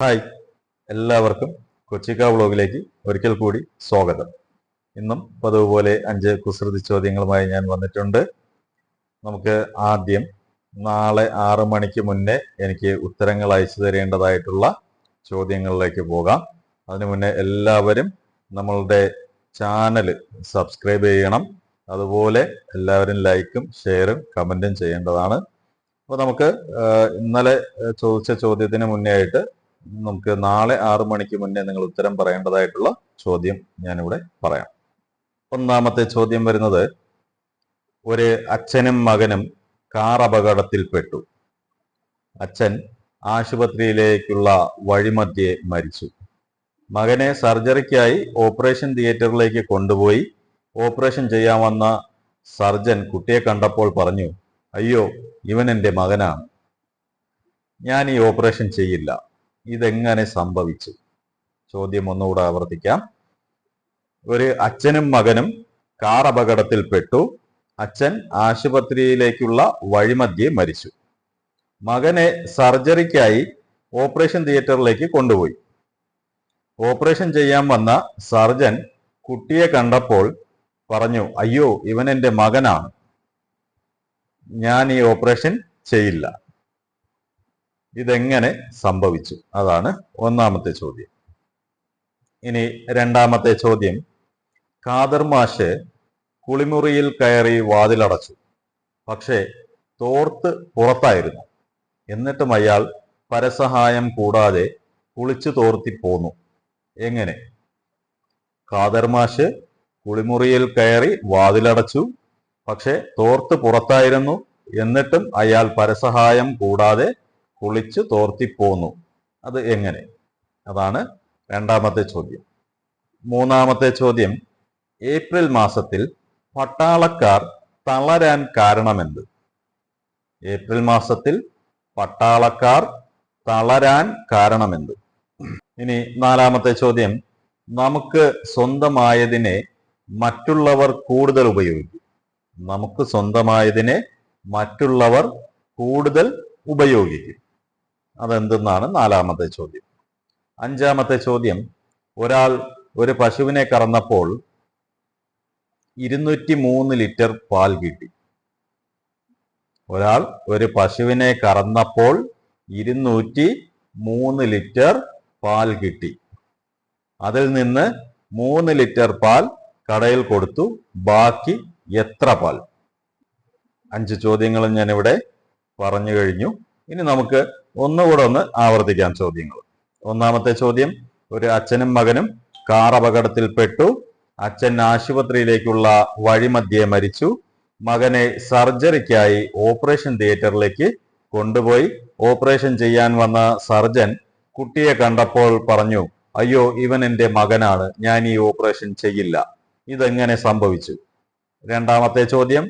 Hi. എല്ലാവർക്കും കൊച്ചിക്ക വ്ളോഗിലേക്ക് ഒരിക്കൽ കൂടി സ്വാഗതം. ഇന്നും പതിവ് പോലെ അഞ്ച് കുസൃതി ചോദ്യങ്ങളുമായി ഞാൻ വന്നിട്ടുണ്ട്. നമുക്ക് ആദ്യം നാളെ ആറ് മണിക്ക് മുന്നേ എനിക്ക് ഉത്തരങ്ങൾ അയച്ചു തരേണ്ടതായിട്ടുള്ള ചോദ്യങ്ങളിലേക്ക് പോകാം. അതിനു മുന്നേ എല്ലാവരും നമ്മളുടെ ചാനൽ സബ്സ്ക്രൈബ് ചെയ്യണം. അതുപോലെ എല്ലാവരും ലൈക്കും ഷെയറും കമന്റും ചെയ്യേണ്ടതാണ്. അപ്പോൾ നമുക്ക് ഇന്നലെ ചോദിച്ച ചോദ്യത്തിന് മുന്നേ ആയിട്ട് നമുക്ക് നാളെ ആറു മണിക്ക് മുന്നേ നിങ്ങൾ ഉത്തരം പറയേണ്ടതായിട്ടുള്ള ചോദ്യം ഞാനിവിടെ പറയാം. ഒന്നാമത്തെ ചോദ്യം വരുന്നത് ഒരു അച്ഛനും മകനും കാർ അപകടത്തിൽപ്പെട്ടു. അച്ഛൻ ആശുപത്രിയിലേക്കുള്ള വഴിമധ്യേ മരിച്ചു. മകനെ സർജറിക്കായി ഓപ്പറേഷൻ തിയേറ്ററിലേക്ക് കൊണ്ടുപോയി. ഓപ്പറേഷൻ ചെയ്യാൻ വന്ന സർജൻ കുട്ടിയെ കണ്ടപ്പോൾ പറഞ്ഞു അയ്യോ ഇവൻ എന്റെ മകനാണ്. ഞാൻ ഈ ഓപ്പറേഷൻ ചെയ്യില്ല. ഇതെങ്ങനെ സംഭവിച്ചു? ചോദ്യം ഒന്നുകൂടെ ആവർത്തിക്കാം. ഒരു അച്ഛനും മകനും കാർ അപകടത്തിൽപ്പെട്ടു. അച്ഛൻ ആശുപത്രിയിലേക്കുള്ള വഴിമധ്യേ മരിച്ചു. മകനെ സർജറിക്കായി ഓപ്പറേഷൻ തിയേറ്ററിലേക്ക് കൊണ്ടുപോയി. ഓപ്പറേഷൻ ചെയ്യാൻ വന്ന സർജൻ കുട്ടിയെ കണ്ടപ്പോൾ പറഞ്ഞു അയ്യോ ഇവൻ എന്റെ മകനാണ്. ഞാൻ ഈ ഓപ്പറേഷൻ ചെയ്യില്ല. ഇതെങ്ങനെ സംഭവിച്ചു? അതാണ് ഒന്നാമത്തെ ചോദ്യം. ഇനി രണ്ടാമത്തെ ചോദ്യം. ഖാദർ മാഷ് കുളിമുറിയിൽ കയറി വാതിലടച്ചു. പക്ഷേ തോർത്ത് പുറത്തായിരുന്നു. എന്നിട്ടും അയാൾ പരസഹായം കൂടാതെ കുളിച്ചു തോർത്തി പോന്നു. എങ്ങനെ? ഖാദർ മാഷ് കുളിമുറിയിൽ കയറി വാതിലടച്ചു. പക്ഷേ തോർത്ത് പുറത്തായിരുന്നു. എന്നിട്ടും അയാൾ പരസഹായം കൂടാതെ കുളിച്ചു തോർത്തിപ്പോന്നു അത് എങ്ങനെ? അതാണ് രണ്ടാമത്തെ ചോദ്യം. മൂന്നാമത്തെ ചോദ്യം ഏപ്രിൽ മാസത്തിൽ പട്ടാളക്കാർ തളരാൻ കാരണമെന്ത്? ഏപ്രിൽ മാസത്തിൽ പട്ടാളക്കാർ തളരാൻ കാരണമെന്ത്? ഇനി നാലാമത്തെ ചോദ്യം നമുക്ക് സ്വന്തമായതിനെ മറ്റുള്ളവർ കൂടുതൽ ഉപയോഗിക്കും. നമുക്ക് സ്വന്തമായതിനെ മറ്റുള്ളവർ കൂടുതൽ ഉപയോഗിക്കും. അതെന്തെന്നാണ് നാലാമത്തെ ചോദ്യം. അഞ്ചാമത്തെ ചോദ്യം ഒരാൾ ഒരു പശുവിനെ കറന്നപ്പോൾ ഇരുന്നൂറ്റി മൂന്ന് ലിറ്റർ പാൽ കിട്ടി. ഒരാൾ ഒരു പശുവിനെ കറന്നപ്പോൾ ഇരുന്നൂറ്റി മൂന്ന് ലിറ്റർ പാൽ കിട്ടി. അതിൽ നിന്ന് മൂന്ന് ലിറ്റർ പാൽ കടയിൽ കൊടുത്തു. ബാക്കി എത്ര പാൽ? അഞ്ച് ചോദ്യങ്ങളും ഞാനിവിടെ പറഞ്ഞു കഴിഞ്ഞു. ഇനി നമുക്ക് ഒന്നുകൂടെ ഒന്ന് ആവർത്തിക്കാം ചോദ്യങ്ങൾ. ഒന്നാമത്തെ ചോദ്യം ഒരു അച്ഛനും മകനും കാർ അപകടത്തിൽപ്പെട്ടു. അച്ഛൻ ആശുപത്രിയിലേക്കുള്ള വഴിമധ്യേ മരിച്ചു. മകനെ സർജറിക്കായി ഓപ്പറേഷൻ തിയേറ്ററിലേക്ക് കൊണ്ടുപോയി. ഓപ്പറേഷൻ ചെയ്യാൻ വന്ന സർജൻ കുട്ടിയെ കണ്ടപ്പോൾ പറഞ്ഞു അയ്യോ ഇവൻ എന്റെ മകനാണ്. ഞാൻ ഈ ഓപ്പറേഷൻ ചെയ്യില്ല. ഇതെങ്ങനെ സംഭവിച്ചു? രണ്ടാമത്തെ ചോദ്യം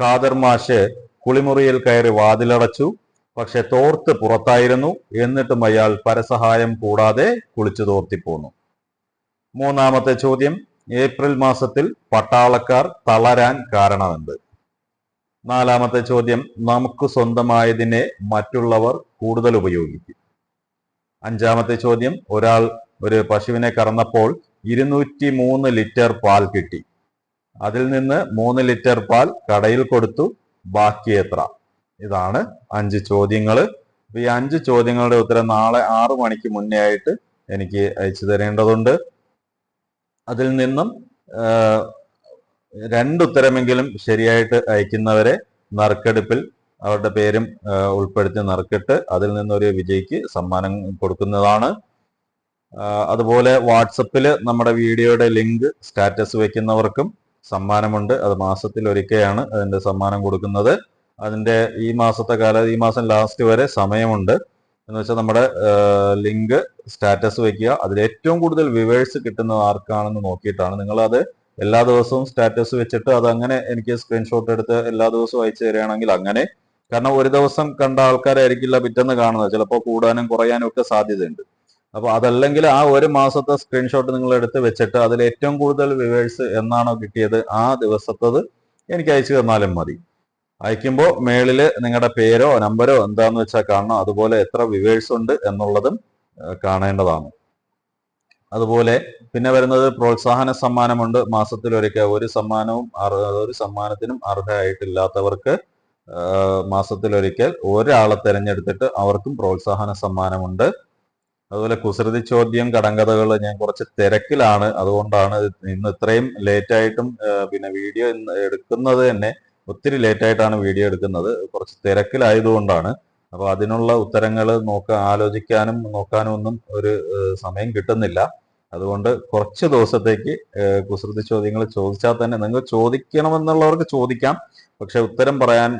ഖാദർ മാഷ് കുളിമുറിയിൽ കയറി വാതിലടച്ചു. പക്ഷെ തോർത്ത് പുറത്തായിരുന്നു. എന്നിട്ടും അയാൾ പരസഹായം കൂടാതെ കുളിച്ചു തോർത്തിപ്പോന്നു. മൂന്നാമത്തെ ചോദ്യം ഏപ്രിൽ മാസത്തിൽ പട്ടാളക്കാർ തളരാൻ കാരണമെന്ത്? നാലാമത്തെ ചോദ്യം നമുക്ക് സ്വന്തമായതിനെ മറ്റുള്ളവർ കൂടുതൽ ഉപയോഗിക്കും. അഞ്ചാമത്തെ ചോദ്യം ഒരാൾ ഒരു പശുവിനെ കറന്നപ്പോൾ ഇരുന്നൂറ്റി മൂന്ന് ലിറ്റർ പാൽ കിട്ടി. അതിൽ നിന്ന് മൂന്ന് ലിറ്റർ പാൽ കടയിൽ കൊടുത്തു. ബാക്കി എത്ര ഇതാണ് അഞ്ച് ചോദ്യങ്ങൾ ഈ അഞ്ച് ചോദ്യങ്ങളുടെ ഉത്തരം നാളെ ആറു മണിക്ക് മുന്നേ ആയിട്ട് എനിക്ക് അയച്ചു തരേണ്ടതുണ്ട്. അതിൽ നിന്നും രണ്ടുത്തരമെങ്കിലും ശരിയായിട്ട് അയക്കുന്നവരെ നറുക്കെടുപ്പിൽ അവരുടെ പേരും ഉൾപ്പെടുത്തി നറുക്കിട്ട് അതിൽ നിന്നൊരു വിജയിക്ക് സമ്മാനം കൊടുക്കുന്നതാണ്. അതുപോലെ വാട്സപ്പിൽ നമ്മുടെ വീഡിയോയുടെ ലിങ്ക് സ്റ്റാറ്റസ് വയ്ക്കുന്നവർക്കും സമ്മാനമുണ്ട്. അത് മാസത്തിൽ ഒരിക്കയാണ് അതിന്റെ സമ്മാനം കൊടുക്കുന്നത്. അതിന്റെ ഈ മാസത്തെ കാല ഈ മാസം ലാസ്റ്റ് വരെ സമയമുണ്ട്. എന്ന് വെച്ചാൽ നമ്മുടെ ലിങ്ക് സ്റ്റാറ്റസ് വെക്കുക. അതിൽ ഏറ്റവും കൂടുതൽ വിവേഴ്സ് കിട്ടുന്നത് ആർക്കാണെന്ന് നോക്കിയിട്ടാണ്. നിങ്ങൾ അത് എല്ലാ ദിവസവും സ്റ്റാറ്റസ് വെച്ചിട്ട് അത് അങ്ങനെ എനിക്ക് സ്ക്രീൻഷോട്ട് എടുത്ത് എല്ലാ ദിവസവും അയച്ചു തരികയാണെങ്കിൽ അങ്ങനെ. കാരണം ഒരു ദിവസം കണ്ട ആൾക്കാരായിരിക്കില്ല പിറ്റേന്ന് കാണുന്നത്. ചിലപ്പോൾ കൂടാനും കുറയാനും ഒക്കെ സാധ്യതയുണ്ട്. അപ്പൊ അതല്ലെങ്കിൽ ആ ഒരു മാസത്തെ സ്ക്രീൻഷോട്ട് നിങ്ങൾ എടുത്ത് വെച്ചിട്ട് അതിൽ ഏറ്റവും കൂടുതൽ വിവേഴ്സ് എന്നാണോ കിട്ടിയത് ആ ദിവസത്തത് എനിക്ക് അയച്ചു തന്നാലും മതി. അയക്കുമ്പോൾ മേളിൽ നിങ്ങളുടെ പേരോ നമ്പരോ എന്താന്ന് വെച്ചാൽ കാണണം. അതുപോലെ എത്ര വിവേഴ്സ് ഉണ്ട് എന്നുള്ളതും കാണേണ്ടതാണ്. അതുപോലെ പിന്നെ വരുന്നത് പ്രോത്സാഹന സമ്മാനമുണ്ട്. മാസത്തിൽ മാസത്തിലൊരിക്കൽ ഒരു സമ്മാനവും ഒരു സമ്മാനത്തിനും അർഹയായിട്ടില്ലാത്തവർക്ക് മാസത്തിലൊരിക്കൽ ഒരാളെ തിരഞ്ഞെടുത്തിട്ട് അവർക്കും പ്രോത്സാഹന സമ്മാനമുണ്ട്. അതുപോലെ കുസൃതി ചോദ്യം കടങ്കഥകൾ ഞാൻ കുറച്ച് തിരക്കിലാണ്. അതുകൊണ്ടാണ് ഇന്ന് ഇത്രയും ലേറ്റ് ആയിട്ടും പിന്നെ വീഡിയോ എടുക്കുന്നത് തന്നെ ഒത്തിരി ലേറ്റ് ആയിട്ടാണ് വീഡിയോ എടുക്കുന്നത്. കുറച്ച് തിരക്കിലായതുകൊണ്ടാണ്. അപ്പൊ അതിനുള്ള ഉത്തരങ്ങൾ നോക്ക ആലോചിക്കാനും നോക്കാനും ഒന്നും ഒരു സമയം കിട്ടുന്നില്ല. അതുകൊണ്ട് കുറച്ച് ദിവസത്തേക്ക് കുസൃതി ചോദ്യങ്ങൾ ചോദിച്ചാൽ തന്നെ നിങ്ങൾ ചോദിക്കണമെന്നുള്ളവർക്ക് ചോദിക്കാം. പക്ഷെ ഉത്തരം പറയാൻ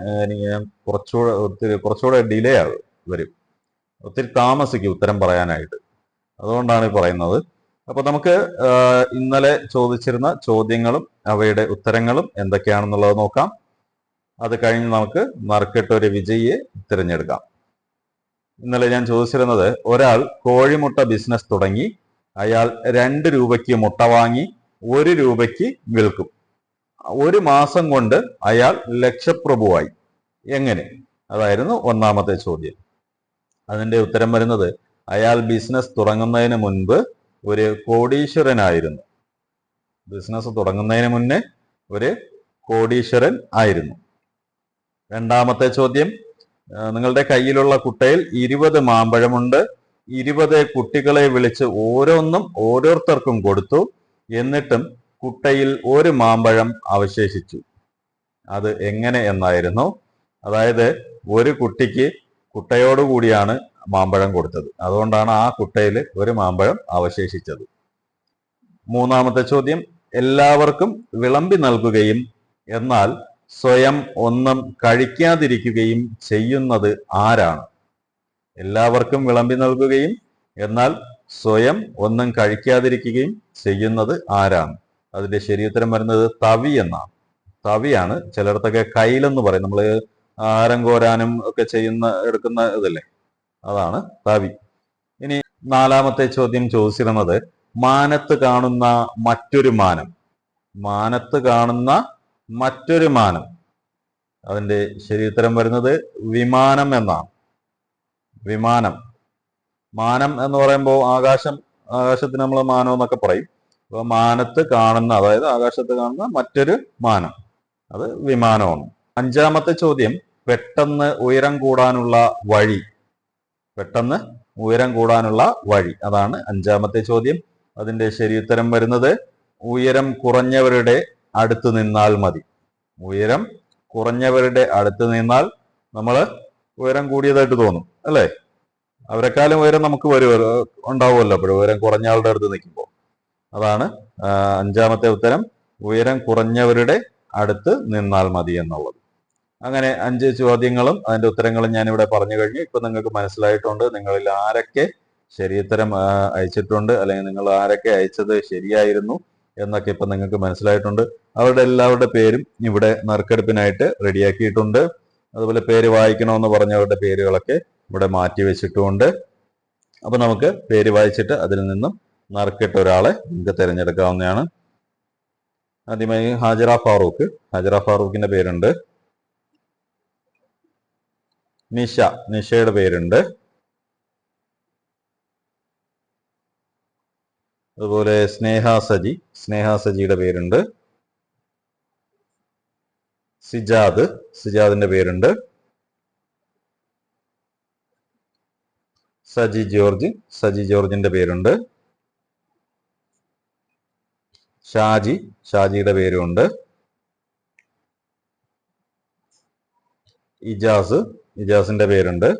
കുറച്ചുകൂടെ ഒത്തിരി കുറച്ചുകൂടെ ഡിലേ ആകും വരും. ഒത്തിരി താമസിക്കും ഉത്തരം പറയാനായിട്ട്. അതുകൊണ്ടാണ് ഈ പറയുന്നത്. അപ്പൊ നമുക്ക് ഇന്നലെ ചോദിച്ചിരുന്ന ചോദ്യങ്ങളും അവയുടെ ഉത്തരങ്ങളും എന്തൊക്കെയാണെന്നുള്ളത് നോക്കാം. അത് കഴിഞ്ഞ് നമുക്ക് നറുക്കിട്ട് ഒരു വിജയിയെ തിരഞ്ഞെടുക്കാം. ഇന്നലെ ഞാൻ ചോദിച്ചിരുന്നത് ഒരാൾ കോഴിമുട്ട ബിസിനസ് തുടങ്ങി അയാൾ രണ്ട് രൂപയ്ക്ക് മുട്ട വാങ്ങി ഒരു രൂപയ്ക്ക് വിൽക്കും. ഒരു മാസം കൊണ്ട് അയാൾ ലക്ഷപ്രഭുവായി. എങ്ങനെ? അതായിരുന്നു ഒന്നാമത്തെ ചോദ്യം. അതിന്റെ ഉത്തരം വരുന്നത് അയാൾ ബിസിനസ് തുടങ്ങുന്നതിന് മുൻപ് ഒരു കോടീശ്വരനായിരുന്നു. ബിസിനസ് തുടങ്ങുന്നതിന് മുന്നേ ഒരു കോടീശ്വരൻ ആയിരുന്നു. രണ്ടാമത്തെ ചോദ്യം നിങ്ങളുടെ കയ്യിലുള്ള കുട്ടയിൽ ഇരുപത് മാമ്പഴമുണ്ട്. ഇരുപത് കുട്ടികളെ വിളിച്ച് ഓരോന്നും ഓരോരുത്തർക്കും കൊടുത്തു. എന്നിട്ടും കുട്ടയിൽ ഒരു മാമ്പഴം അവശേഷിച്ചു. അത് എങ്ങനെ എന്നായിരുന്നു. അതായത് ഒരു കുട്ടിക്ക് കുട്ടയോടുകൂടിയാണ് മാമ്പഴം കൊടുത്തത്. അതുകൊണ്ടാണ് ആ കുട്ടയിൽ ഒരു മാമ്പഴം അവശേഷിച്ചത്. മൂന്നാമത്തെ ചോദ്യം എല്ലാവർക്കും വിളമ്പി നൽകുകയും എന്നാൽ സ്വയം ഒന്നും കഴിക്കാതിരിക്കുകയും ചെയ്യുന്നത് ആരാണ്? എല്ലാവർക്കും വിളമ്പി നൽകുകയും എന്നാൽ സ്വയം ഒന്നും കഴിക്കാതിരിക്കുകയും ചെയ്യുന്നത് ആരാണ്? അതിന്റെ ശരിയുത്തരം വരുന്നത് തവി എന്നാണ്. തവിയാണ് ചിലയിടത്തൊക്കെ കയ്യിലെന്ന് പറയും. നമ്മൾ ആരം കോരാനും ഒക്കെ ചെയ്യുന്ന എടുക്കുന്ന ഇതല്ലേ? അതാണ് തവി. ഇനി നാലാമത്തെ ചോദ്യം ചോദിച്ചിരുന്നത് മാനത്ത് കാണുന്ന മറ്റൊരു മാനം. മാനത്ത് കാണുന്ന മറ്റൊരു മാനം അതിന്റെ ശരിയുത്തരം വരുന്നത് വിമാനം എന്നാണ്. വിമാനം. മാനം എന്ന് പറയുമ്പോൾ ആകാശം ആകാശത്തിന് നമ്മൾ മാനം എന്നൊക്കെ പറയും. അപ്പോൾ മാനത്ത് കാണുന്ന അതായത് ആകാശത്ത് കാണുന്ന മറ്റൊരു മാനം. അത് വിമാനമാണ്. അഞ്ചാമത്തെ ചോദ്യം പെട്ടെന്ന് ഉയരം കൂടാനുള്ള വഴി. പെട്ടെന്ന് ഉയരം കൂടാനുള്ള വഴി. അതാണ് അഞ്ചാമത്തെ ചോദ്യം. അതിന്റെ ശരിയുത്തരം വരുന്നത് ഉയരം കുറഞ്ഞവരുടെ അടുത്ത് നിന്നാൽ മതി. ഉയരം കുറഞ്ഞവരുടെ അടുത്ത് നിന്നാൽ നമ്മൾ ഉയരം കൂടിയതായിട്ട് തോന്നും അല്ലേ? അവരെക്കാളും ഉയരം നമുക്ക് വരും ഉണ്ടാവുമല്ലോ അപ്പോഴും ഉയരം കുറഞ്ഞ ആളുടെ അടുത്ത് നിൽക്കുമ്പോൾ. അതാണ് അഞ്ചാമത്തെ ഉത്തരം ഉയരം കുറഞ്ഞവരുടെ അടുത്ത് നിന്നാൽ മതി എന്നുള്ളത്. അങ്ങനെ അഞ്ച് ചോദ്യങ്ങളും അതിന്റെ ഉത്തരങ്ങളും ഞാൻ ഇവിടെ പറഞ്ഞു കഴിഞ്ഞു. ഇപ്പൊ നിങ്ങൾക്ക് മനസ്സിലായിട്ടുണ്ട് നിങ്ങളിൽ ആരൊക്കെ ശരിയുത്തരം അയച്ചിട്ടുണ്ട് അല്ലെങ്കിൽ നിങ്ങൾ ആരൊക്കെ അയച്ചത് ശരിയായിരുന്നു എന്നൊക്കെ ഇപ്പൊ നിങ്ങൾക്ക് മനസ്സിലായിട്ടുണ്ട്. അവരുടെ എല്ലാവരുടെ പേരും ഇവിടെ നറുക്കെടുപ്പിനായിട്ട് റെഡിയാക്കിയിട്ടുണ്ട്. അതുപോലെ പേര് വായിക്കണമെന്ന് പറഞ്ഞവരുടെ പേരുകളൊക്കെ ഇവിടെ മാറ്റി വെച്ചിട്ടുമുണ്ട് അപ്പൊ നമുക്ക് പേര് വായിച്ചിട്ട് അതിൽ നിന്നും നറുക്കിട്ട ഒരാളെ നമുക്ക് തിരഞ്ഞെടുക്കാവുന്നതാണ്. ആദ്യമായി ഹാജറ ഫാറൂഖ്. ഹാജറ ഫാറൂഖിന്റെ പേരുണ്ട്. നിഷ. നിഷയുടെ പേരുണ്ട്. അതുപോലെ സ്നേഹ സജി സ്നേഹ സജിയുടെ പേരുണ്ട്. സിജാദ് സിജാദിന്റെ പേരുണ്ട്. സജി ജോർജ് സജി ജോർജിന്റെ പേരുണ്ട്. ഷാജി ഷാജിയുടെ പേരുണ്ട്. ഇജാസ് ഇജാസിന്റെ പേരുണ്ട്.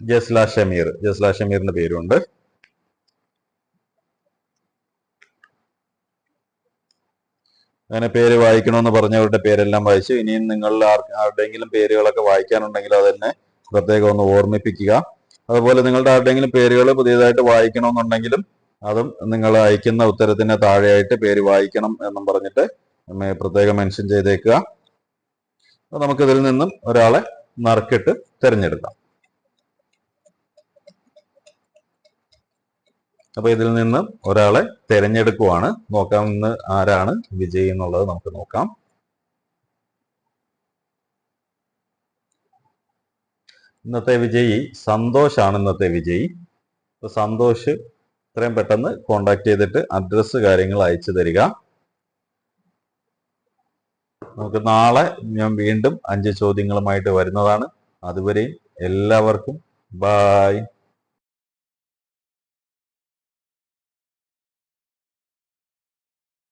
ജസ്ല ഷമീർ ജസ്ല ഷമീറിന്റെ പേരുണ്ട്. അങ്ങനെ പേര് വായിക്കണമെന്ന് പറഞ്ഞവരുടെ പേരെല്ലാം വായിച്ചു. ഇനിയും നിങ്ങൾ ആരുടെയെങ്കിലും പേരുകളൊക്കെ വായിക്കാനുണ്ടെങ്കിൽ അത് തന്നെ പ്രത്യേകം ഒന്ന് ഓർമ്മിപ്പിക്കുക. അതുപോലെ നിങ്ങളുടെ ആരുടെയെങ്കിലും പേരുകൾ പുതിയതായിട്ട് വായിക്കണമെന്നുണ്ടെങ്കിലും അതും നിങ്ങൾ അയക്കുന്ന ഉത്തരത്തിന് താഴെയായിട്ട് പേര് വായിക്കണം എന്നും പറഞ്ഞിട്ട് പ്രത്യേകം മെൻഷൻ ചെയ്തേക്കുക. നമുക്കിതിൽ നിന്നും ഒരാളെ നറുക്കിട്ട് തിരഞ്ഞെടുക്കാം. അപ്പൊ ഇതിൽ നിന്ന് ഒരാളെ തിരഞ്ഞെടുക്കുവാണ്. നോക്കാം ഇന്ന് ആരാണ് വിജയ് എന്നുള്ളത് നമുക്ക് നോക്കാം. ഇന്നത്തെ വിജയി സന്തോഷാണ് ഇന്നത്തെ വിജയി. അപ്പൊ സന്തോഷ് ഇത്രയും പെട്ടെന്ന് കോണ്ടാക്ട് ചെയ്തിട്ട് അഡ്രസ്സ് കാര്യങ്ങൾ അയച്ചു തരിക. നമുക്ക് നാളെ ഞാൻ വീണ്ടും അഞ്ച് ചോദ്യങ്ങളുമായിട്ട് വരുന്നതാണ്. അതുവരെയും എല്ലാവർക്കും ബായ്